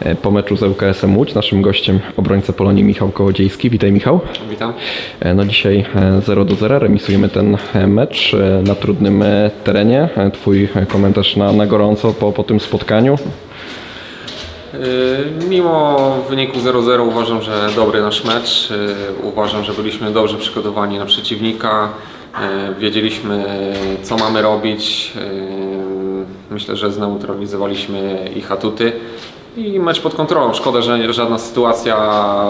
E, Po meczu z ŁKS-em Łódź naszym gościem obrońca Polonii Michał Kołodziejski. Witaj Michał. Witam. E, No dzisiaj e, 0 do 0 remisujemy ten e, mecz e, na trudnym e, terenie. E, Twój e, komentarz na, na gorąco po, po tym spotkaniu. Mimo wyniku 0-0 uważam, że dobry nasz mecz. Uważam, że byliśmy dobrze przygotowani na przeciwnika. Wiedzieliśmy, co mamy robić. Myślę, że zneutralizowaliśmy ich atuty. I mecz pod kontrolą. Szkoda, że żadna sytuacja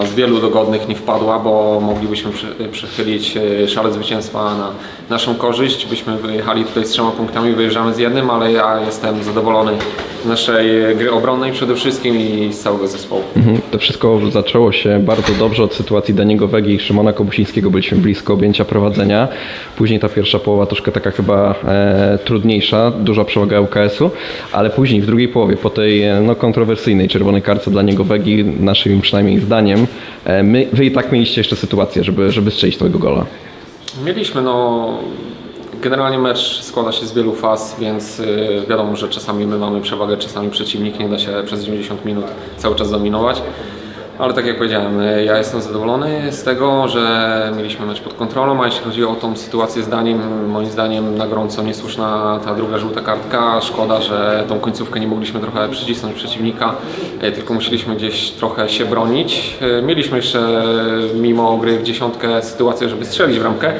z wielu dogodnych nie wpadła, bo moglibyśmy przechylić yy, szale zwycięstwa na naszą korzyść. Byśmy wyjechali tutaj z trzema punktami, wyjeżdżamy z jednym, ale ja jestem zadowolony z naszej gry obronnej przede wszystkim i z całego zespołu. Mhm. To wszystko zaczęło się bardzo dobrze od sytuacji Daniego Wegi i Szymona Kobusińskiego. Byliśmy blisko objęcia prowadzenia. Później ta pierwsza połowa troszkę taka chyba e, trudniejsza, duża przewaga UKS-u, ale później w drugiej połowie, po tej e, no, kontrowersyjnej czerwonej karce dla niego Wegi, naszym przynajmniej zdaniem, e, my, wy i tak mieliście jeszcze sytuację, żeby, żeby strzelić tego gola. Mieliśmy no. Generalnie mecz składa się z wielu faz, więc y, wiadomo, że czasami my mamy przewagę, czasami przeciwnik nie da się przez 90 minut cały czas dominować. Ale tak jak powiedziałem, y, ja jestem zadowolony z tego, że mieliśmy mecz pod kontrolą, a jeśli chodzi o tą sytuację z Daniem, moim zdaniem na gorąco niesłuszna ta druga żółta kartka. Szkoda, że tą końcówkę nie mogliśmy trochę przycisnąć przeciwnika, y, tylko musieliśmy gdzieś trochę się bronić. Y, Mieliśmy jeszcze mimo gry w dziesiątkę sytuację, żeby strzelić bramkę.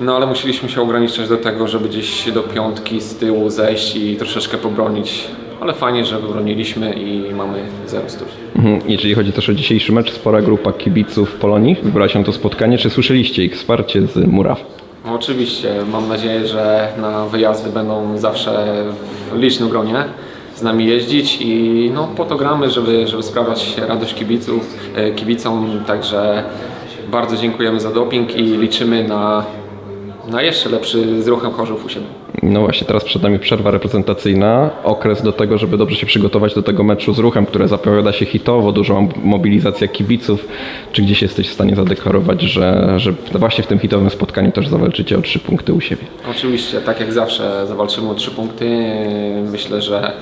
No ale musieliśmy się ograniczać do tego, żeby gdzieś do piątki z tyłu zejść i troszeczkę pobronić. Ale fajnie, że wybroniliśmy i mamy 0 stóp. Mhm. Jeżeli chodzi też o dzisiejszy mecz, spora grupa kibiców Polonii wybrała się na to spotkanie. Czy słyszeliście ich wsparcie z Muraw? Oczywiście, mam nadzieję, że na wyjazdy będą zawsze w licznym gronie z nami jeździć i no, po to gramy, żeby, żeby sprawiać radość kibiców, e, kibicom. Także bardzo dziękujemy za doping i liczymy na, na jeszcze lepszy z ruchem Chorzów u siebie. No właśnie, teraz przed nami przerwa reprezentacyjna, okres do tego, żeby dobrze się przygotować do tego meczu z ruchem, które zapowiada się hitowo, duża mobilizacja kibiców. Czy gdzieś jesteś w stanie zadeklarować, że, że właśnie w tym hitowym spotkaniu też zawalczycie o trzy punkty u siebie? Oczywiście, tak jak zawsze zawalczymy o trzy punkty. Myślę, że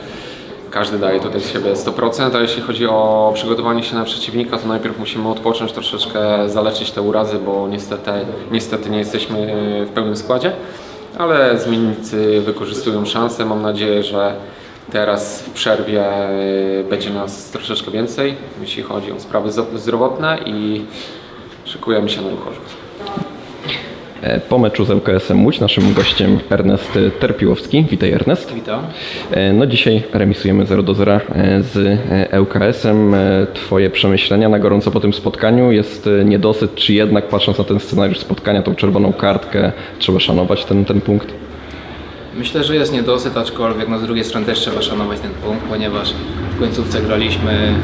każdy daje tutaj z siebie 100%, a jeśli chodzi o przygotowanie się na przeciwnika, to najpierw musimy odpocząć, troszeczkę zaleczyć te urazy, bo niestety, niestety nie jesteśmy w pełnym składzie, ale zmiennicy wykorzystują szansę. Mam nadzieję, że teraz w przerwie będzie nas troszeczkę więcej, jeśli chodzi o sprawy zdrowotne i szykujemy się na ruch Po meczu z ŁKS-em Łódź naszym gościem Ernest Terpiłowski. Witaj Ernest. Witam. E, No dzisiaj remisujemy 0 do 0 e, z e, ŁKS-em. E, Twoje przemyślenia na gorąco po tym spotkaniu jest e, niedosyt, czy jednak patrząc na ten scenariusz spotkania, tą czerwoną kartkę, trzeba szanować ten, ten punkt? Myślę, że jest niedosyt, aczkolwiek no z drugiej strony też trzeba szanować ten punkt, ponieważ w końcówce graliśmy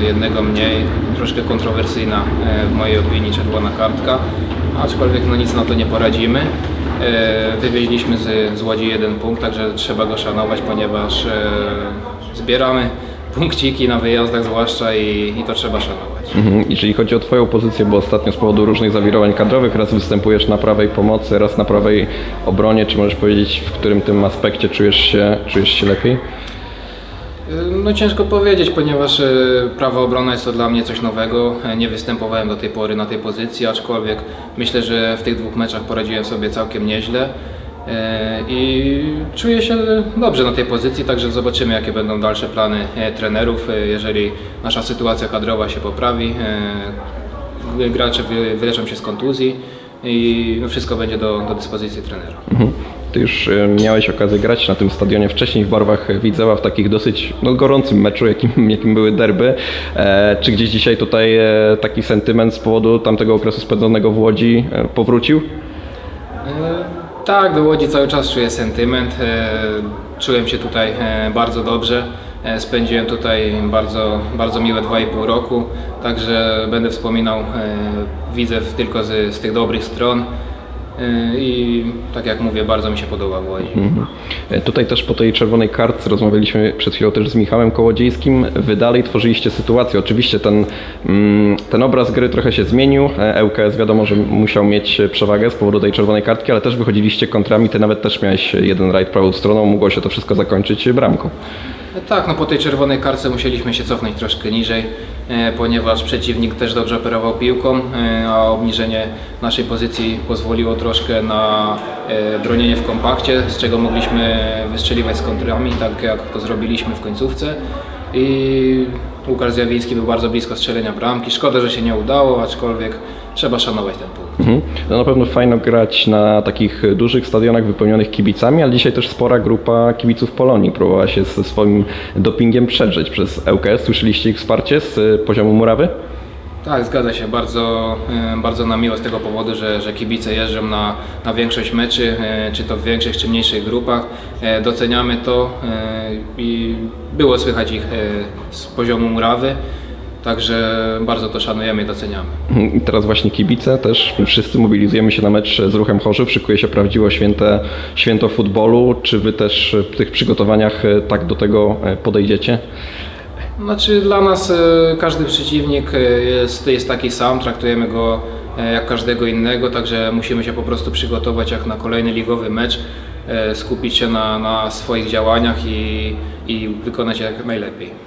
e, jednego mniej, troszkę kontrowersyjna e, w mojej opinii czerwona kartka, aczkolwiek no nic na to nie poradzimy. E, Wywieźliśmy z, z Łodzi jeden punkt, także trzeba go szanować, ponieważ zbieramy punkciki na wyjazdach zwłaszcza i, i to trzeba szanować. Mhm. Jeżeli chodzi o Twoją pozycję, bo ostatnio z powodu różnych zawirowań kadrowych raz występujesz na prawej pomocy, raz na prawej obronie, czy możesz powiedzieć, w którym tym aspekcie czujesz się, czujesz się lepiej? No ciężko powiedzieć, ponieważ e, prawo obrona jest to dla mnie coś nowego. E, Nie występowałem do tej pory na tej pozycji, aczkolwiek myślę, że w tych dwóch meczach poradziłem sobie całkiem nieźle. E, I czuję się dobrze na tej pozycji, także zobaczymy jakie będą dalsze plany e, trenerów. E, Jeżeli nasza sytuacja kadrowa się poprawi, gracze wy- wyleczą się z kontuzji i no, wszystko będzie do, do dyspozycji trenera. Mhm. Ty już miałeś okazję grać na tym stadionie wcześniej w barwach Widzewa w takich dosyć no, gorącym meczu, jakim, jakim były derby. E, czy gdzieś dzisiaj tutaj e, taki sentyment z powodu tamtego okresu spędzonego w Łodzi e, powrócił? E, Tak, do Łodzi cały czas czuję sentyment. E, Czułem się tutaj e, bardzo dobrze. E, Spędziłem tutaj bardzo, bardzo miłe 2,5 roku, także będę wspominał Widzew tylko z, z tych dobrych stron. E, I tak jak mówię, bardzo mi się podoba w Łodzi. Mhm. E, Tutaj też po tej czerwonej kartce rozmawialiśmy przed chwilą też z Michałem Kołodziejskim. Wy dalej tworzyliście sytuację. Oczywiście ten, mm, ten obraz gry trochę się zmienił. E, ŁKS wiadomo, że musiał mieć przewagę z powodu tej czerwonej kartki, ale też wychodziliście kontrami. Ty nawet też miałeś jeden rajd prawą stroną. Mogło się to wszystko zakończyć bramką. Tak, no po tej czerwonej karce musieliśmy się cofnąć troszkę niżej, e, ponieważ przeciwnik też dobrze operował piłką, e, a obniżenie naszej pozycji pozwoliło troszkę na e, bronienie w kompakcie, z czego mogliśmy wystrzeliwać z kontrami, tak jak to zrobiliśmy w końcówce. I Łukasz Zjawiński był bardzo blisko strzelenia bramki. Szkoda, że się nie udało, aczkolwiek trzeba szanować ten punkt. Mhm. No na pewno fajno grać na takich dużych stadionach wypełnionych kibicami, ale dzisiaj też spora grupa kibiców Polonii próbowała się ze swoim dopingiem przedrzeć przez ŁKS. Słyszeliście ich wsparcie z y, poziomu murawy? Tak, zgadza się. Bardzo, e, bardzo nam miło z tego powodu, że, że kibice jeżdżą na, na większość meczy, e, czy to w większych, czy mniejszych grupach. E, Doceniamy to i było słychać ich z poziomu murawy, także bardzo to szanujemy i doceniamy. I teraz właśnie kibice też, wszyscy mobilizujemy się na mecz z Ruchem Chorzów, szykuje się prawdziwe święte, święto futbolu. Czy wy też w tych przygotowaniach tak do tego podejdziecie? Znaczy dla nas e, każdy przeciwnik e, jest, jest taki sam, traktujemy go e, jak każdego innego, także musimy się po prostu przygotować jak na kolejny ligowy mecz, skupić się na, na swoich działaniach i, i wykonać jak najlepiej.